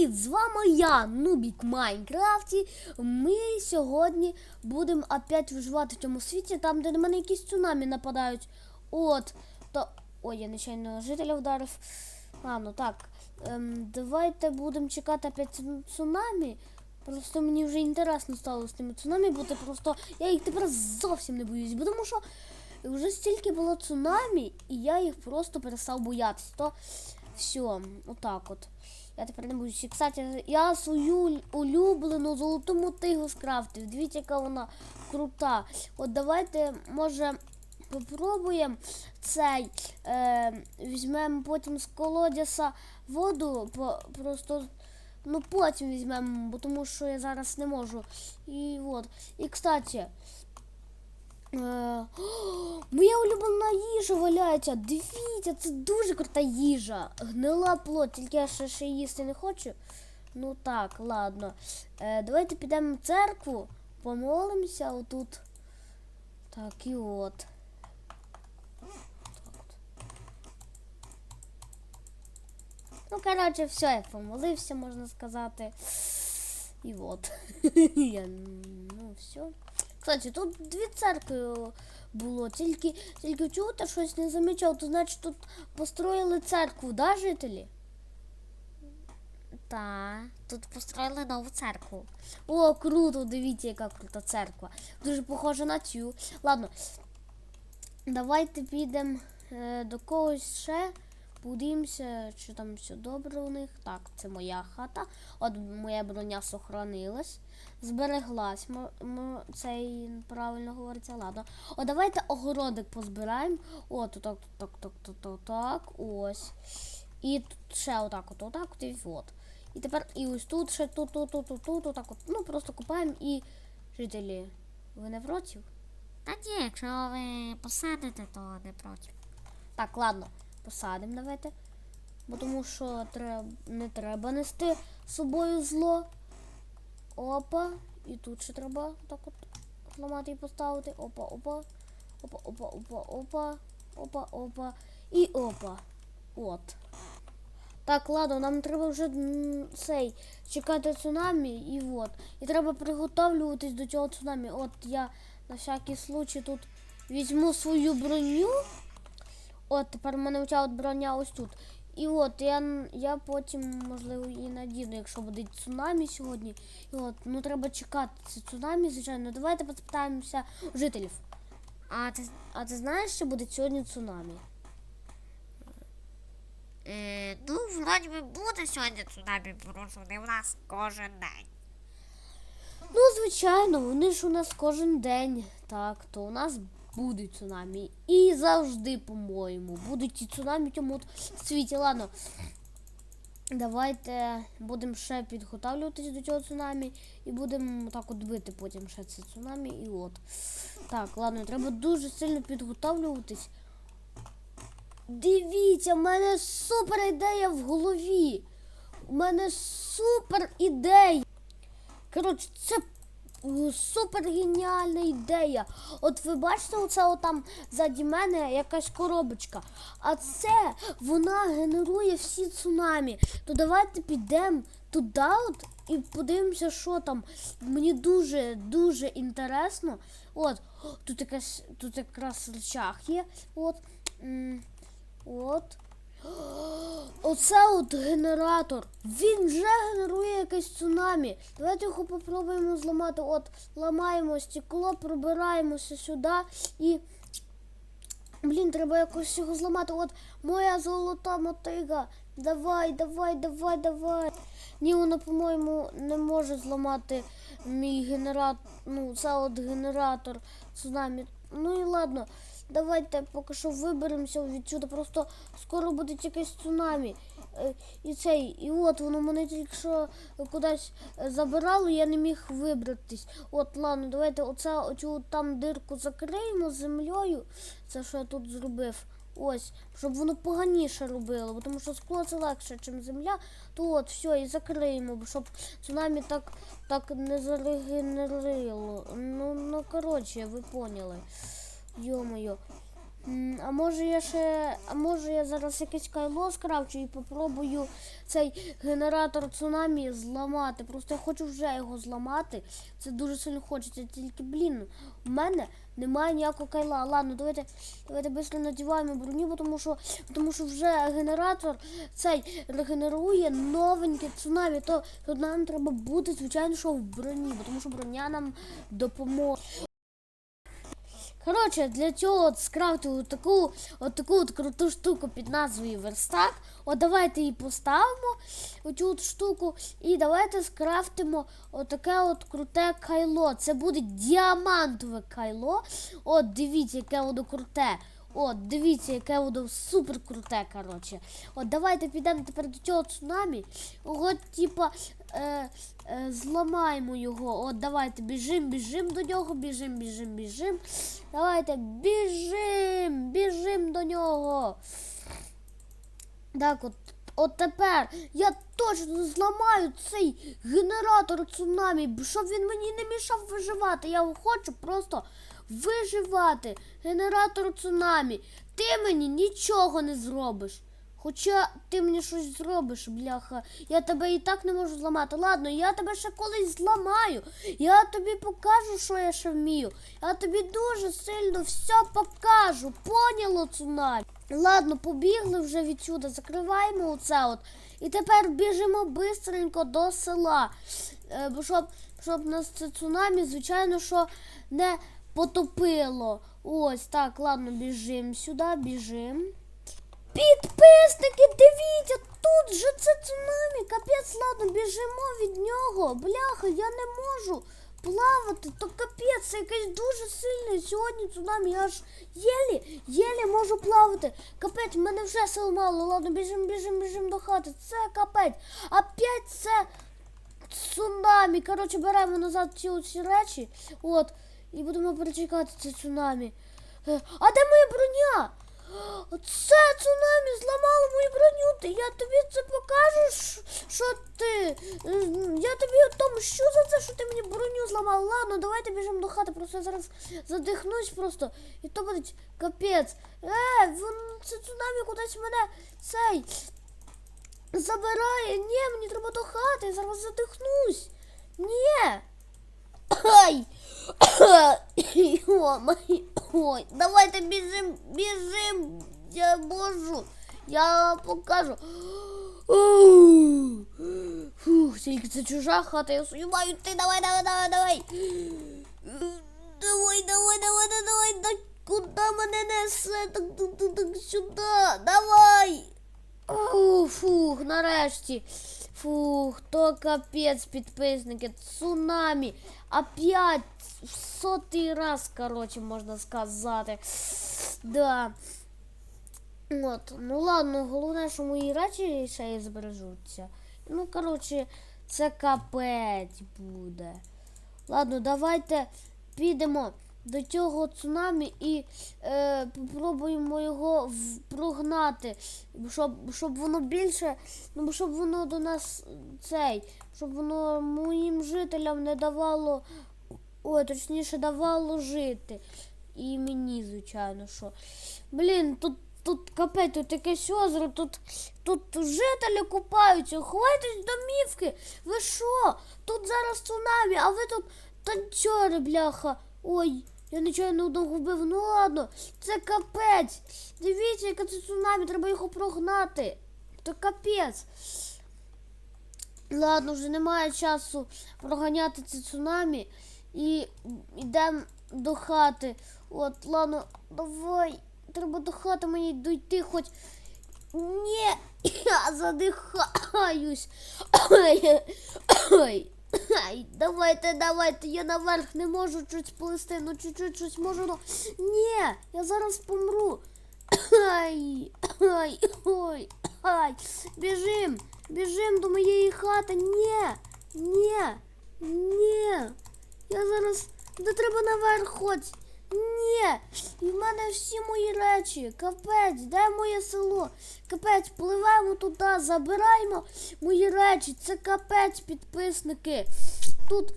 Привіт! З вами я, Нубік Майнкрафті. Ми сьогодні будемо опять виживати в цьому світі, там, де на мене якісь цунамі нападають. От, то. Ой, я нечайно жителя вдарив. Ладно, так. Ем, давайте будемо чекати опять цунамі. Просто мені вже інтересно стало з тими цунамі бути. Просто я їх тепер зовсім не боюсь, бо тому що вже стільки було цунамі, і я їх просто перестав боятися. То все, отак от. Я тепер не. І, Кстати, я свою улюблену золоту мотигу скрафтив. Дивіться, яка вона крута. От давайте, може, попробуємо цей. Е, візьмемо потім з колодязя воду. По, просто. Ну, потім візьмемо, бо тому що я зараз не можу. І от. І кстати. Е, моя улюблена їжа валяється. Дивіться, це дуже крута їжа. Гнила плоть, тільки я ще, ще їсти не хочу. Ну так, ладно. Е, давайте підемо в церкву, помолимося отут. Так, і от. Ну, коротше, все, я помолився, можна сказати. І от. Я, ну, все. Кстати, тут дві церкви було, тільки, тільки чого-то щось не замічав, то значить тут построїли церкву, да, жителі? Та, тут построїли нову церкву. О, круто, дивіться, яка крута церква. Дуже похожа на цю. Ладно, давайте підемо е, до когось ще. Подивимося, чи там все добре у них. Так, це моя хата. От моя броня сохранилась. Збереглась. Цей правильно говориться, ладно. О, давайте огородик позбираємо. О, тут так, так, так, так, так, так. Ось. І тут ще отак, от, отак, от і от. І тепер і ось тут ще тут, тут, тут, тут, тут, отак от. Ну, просто купаємо і жителі. Ви не проти? Та ні, якщо ви посадите, то не проти. Так, ладно, посадимо давайте. Бо тому що треб... не треба нести з собою зло. Опа. І тут ще треба так от зламати і поставити. Опа, опа. Опа, опа, опа, опа. Опа, опа. І опа. От. Так, ладно, нам треба вже цей чекати цунамі і от. І треба приготовлюватись до цього цунамі. От я на всякий случай тут візьму свою броню. От, тепер в мене оця от броня ось тут. І от я, я потім, можливо, і надіну, якщо буде цунамі сьогодні. І от, ну треба чекати це цунамі, звичайно. Давайте поспитаємося у жителів. А ти, А ти знаєш, що буде сьогодні цунамі? е, ну, вроді би буде сьогодні цунамі, просто не в нас кожен день. Ну, звичайно, вони ж у нас кожен день. Так, то у нас будуть цунамі. І завжди, по-моєму, будуть і цунамі в цьому от світі. Ладно. Давайте будемо ще підготовлюватись до цього цунамі і будемо так от бити потім ще це цунамі і от. Так, ладно, треба дуже сильно підготовлюватись. Дивіться, в мене супер ідея в голові. У мене супер ідея. Коротше, це супер геніальна ідея. От ви бачите, оце отам ззаді мене якась коробочка. А це вона генерує всі цунамі. То давайте підемо туди от і подивимося, що там. Мені дуже дуже інтересно. От, тут якась тут якраз речах є. От. От. Оце от генератор. Він вже генерує якесь цунамі. Давайте його попробуємо зламати. От, ламаємо стекло, пробираємося сюди і. Блін, треба якось його зламати. От моя золота мотига. Давай, давай, давай, давай. Ні, вона, по-моєму, не може зламати мій генератор. Ну, це от генератор цунамі. Ну і ладно. Давайте поки що виберемося відсюди. Просто скоро буде якесь цунамі. Е, І цей, і от воно мене тільки що кудись е, забирало, я не міг вибратись. От, ладно, давайте оце оцю там дирку закриємо землею. Це що я тут зробив. Ось, щоб воно поганіше робило, тому що скло це легше, ніж земля. То от, все, і закриємо, щоб цунамі так, так не зарегенерило. Ну, ну коротше, ви поняли. Йо-моє. А може я ще. А може я зараз якесь кайло скрафчу і попробую цей генератор цунамі зламати. Просто я хочу вже його зламати. Це дуже сильно хочеться. Тільки, блін, у мене немає ніякого кайла. Ладно, давайте, давайте швидко надіваємо броню, тому що, тому що вже генератор цей регенерує новеньке цунамі. То, то нам треба бути, звичайно, що в броні, тому що броня нам допоможе. Коротше, для цього от скрафтив таку, от таку от круту штуку під назвою верстак. От давайте її поставимо, оцю от штуку, і давайте скрафтимо отаке от круте кайло. Це буде діамантове кайло. От дивіться, яке воно круте. От, дивіться, яке воно супер круте, коротше. От давайте підемо тепер до цього цунамі. От, типа, е, е, зламаємо його. От давайте біжим, біжим до нього, біжим, біжим, біжим. Давайте біжим, біжим до нього. Так, от, от тепер я точно зламаю цей генератор цунамі, щоб він мені не мішав виживати. Я хочу просто виживати. Генератор цунамі. Ти мені нічого не зробиш. Хоча ти мені щось зробиш, бляха. Я тебе і так не можу зламати. Ладно, я тебе ще колись зламаю. Я тобі покажу, що я ще вмію. Я тобі дуже сильно все покажу. Поняло цунамі? Ладно, побігли вже відсюди, закриваємо оце от. І тепер біжимо бистренько до села. Е, щоб, щоб нас це цунамі, звичайно, що не потопило. Ось так, ладно, біжимо сюди, біжимо. Підписники, дивіться, тут же це цунамі. Капець, ладно, біжимо від нього. Бляха, я не можу плавати. То капець, це якесь дуже сильне сьогодні цунамі. Я аж єлі, єлі можу плавати. Капець, мене вже сил мало. Ладно, біжимо, біжимо, біжимо до хати. Це капець. Опять це цунамі. Коротше, беремо назад ці оці речі. От. І будемо перечекати це цунамі. Е, А де моя броня? Це цунамі зламало мою броню. Ти- Я тобі це покажу, що ти. Я тобі отомщу за це, що ти мені броню зламав. Ладно, давайте біжимо до хати. Просто я зараз задихнусь просто. І то буде капець. Е, вон, це цунамі кудись мене цей забирає. Ні, мені треба до хати, я зараз задихнусь. Ні. Ай! Ой, давайте біжим, біжим. Я можу. Я покажу. Фух, тільки це чужа хата, я свою маю йти. Давай, давай, давай, давай. Давай, давай, давай, давай, давай. Да куди мене несе? Так, так, так, так, сюди. Давай. Фух, нарешті. Фух, то капець, підписники, цунамі. Опять в сотий раз, короче, можна сказати. Да. От, ну ладно, головне, що мої речі ще і збережуться. Ну, коротше, це капець буде. Ладно, давайте підемо до цього цунамі і е, попробуємо його прогнати, щоб, щоб воно більше, ну щоб воно до нас цей, щоб воно моїм жителям не давало, ой, точніше давало жити. І мені, звичайно, що. Блін, тут, тут капець, тут якесь озеро, тут, тут жителі купаються. Ховайтесь домівки. Ви що? Тут зараз цунамі, а ви тут танцьори, бляха. Ой, я нечайно вбив. Ну ладно, це капець. Дивіться, яке це цунамі, треба його прогнати. То капець. Ладно, вже немає часу проганяти це цунамі. І йдемо до хати. От, ладно, давай. Треба до хати мені дойти хоч. Ні, я задихаюсь. давайте, давайте, я наверх не можу щось плести, ну чуть-чуть щось можу. Ну... Ні, я зараз помру. Ай, ай, ой, ай. Біжим, біжим до моєї хати. Ні, ні, ні. Я зараз. Де треба наверх хоч. Ні, і в мене всі мої речі. Капець, де моє село? Капець, пливемо туди, забираємо мої речі. Це капець, підписники. Тут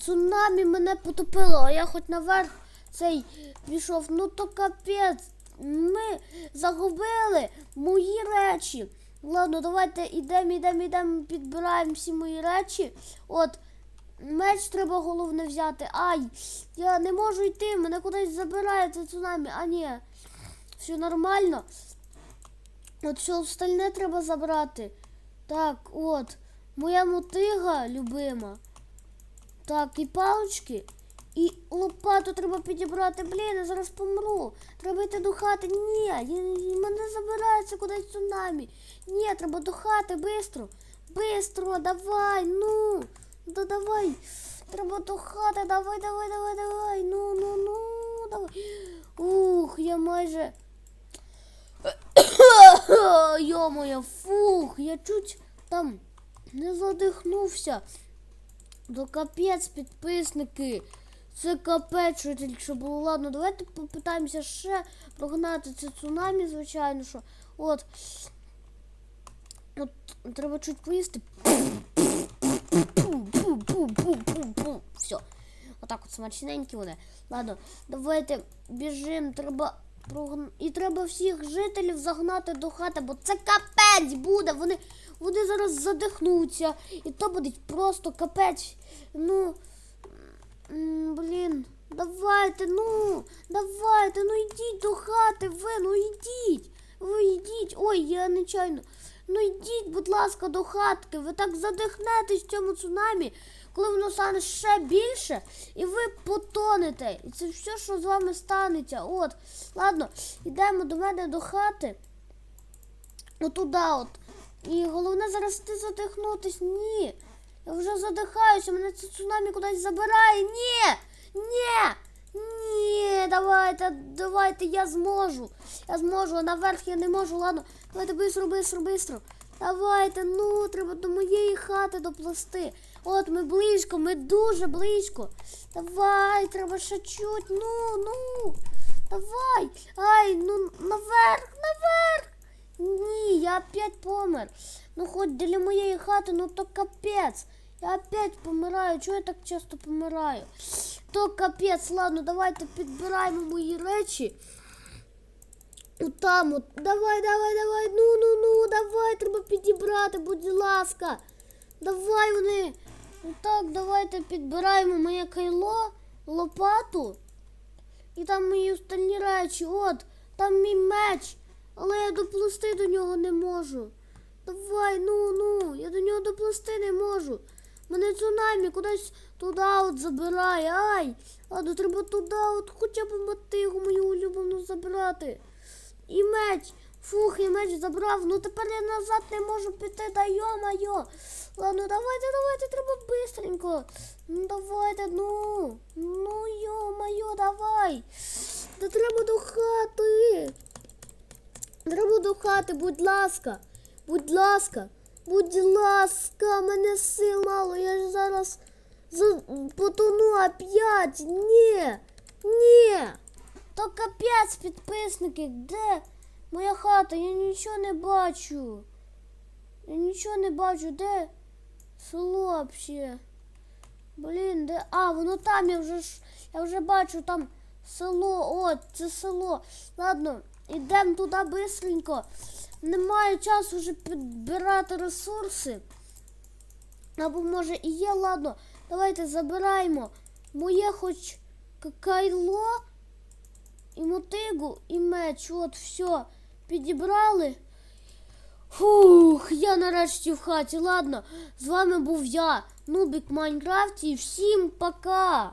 цунамі мене потопило, а я хоч наверх цей пішов. Ну то капець. Ми загубили мої речі. Ладно, давайте йдемо, йдемо, йдемо, підбираємо всі мої речі. От, меч треба головне взяти. Ай, я не можу йти, мене кудись забирає це цунамі. А ні, все нормально. От все остальне треба забрати. Так, от, моя мотига любима. Так, і палочки. І лопату треба підібрати. Блін, я зараз помру. Треба йти до хати. Ні, мене забирається кудись цунамі. Ні, треба до хати, бистро. Бистро, давай, ну. Да давай. Треба до хати, давай, давай, давай, давай. Ну, ну, ну, давай. Ух, я майже. Йо-моє, фух, я чуть там не задихнувся. То капець, підписники. Це капець, що тільки що було. Ладно, давайте попитаємося ще прогнати це цунамі, звичайно, що. От. От треба чуть поїсти. Все. Отак от смачненькі вони. Ладно, давайте біжимо, треба прогн... І треба всіх жителів загнати до хати, бо це капець буде. Вони, вони зараз задихнуться. І то буде просто капець. Ну. Блін, давайте, ну, давайте, ну йдіть до хати, ви, ну йдіть. Ви йдіть. Ой, я нечайно. Ну йдіть, будь ласка, до хатки. Ви так задихнетесь в цьому цунамі, коли воно стане ще більше, і ви потонете. І це все, що з вами станеться. От, ладно, йдемо до мене до хати. Отуда от. І головне зараз не задихнутись. Ні. Я вже задихаюся, мене це цунамі кудись забирає. Ні! Ні! Ні, давайте, давайте, я зможу. Я зможу, а наверх я не можу. Ладно, давайте бистро, бистро, бистро. Давайте, ну, треба до моєї хати доплести. От ми близько, ми дуже близько. Давай, треба ще чуть. Ну, ну. Давай. Ай, ну наверх, наверх. Ні, я опять помер. Ну хоч для моєї хати, ну то капець. Я опять помираю. Чого я так часто помираю? То капець, ладно, давайте підбираємо мої речі. Там от. Давай, давай, давай. Ну, ну, ну, давай, треба підібрати, будь ласка. Давай вони. Ну так, давайте підбираємо моє кайло, лопату. І там мої остальні речі. От, там мій меч. Але я доплисти до нього не можу. Давай, ну, ну, я до нього доплисти не можу. Мене цунамі кудись туди от забирає. Ай! Ладно, треба туди, от хоча б мотигу мою улюблену забрати. І меч. Фух, і меч забрав. Ну тепер я назад не можу піти, да йо-майо. Ладно, давайте, давайте, треба бистренько. Ну давайте, ну. Ну йо-майо, давай. Та треба до хати. Треба до хати, будь ласка. Будь ласка. Будь ласка, мене сил мало. Я ж зараз потону опять. Ні. Ні. То капець, підписники, де моя хата? Я нічого не бачу. Я нічого не бачу, де село взагалі? Блін, де. А, воно там, я вже. Я вже бачу там село. От, це село. Ладно, йдемо туди бистренько. Немає часу вже підбирати ресурси. Або може і є, ладно. Давайте забираємо моє хоч кайло, і мотигу, і меч. От все. Підібрали. Фух, я нарешті в хаті. Ладно, з вами був я, Нубік Майнкрафт, і Всім пока!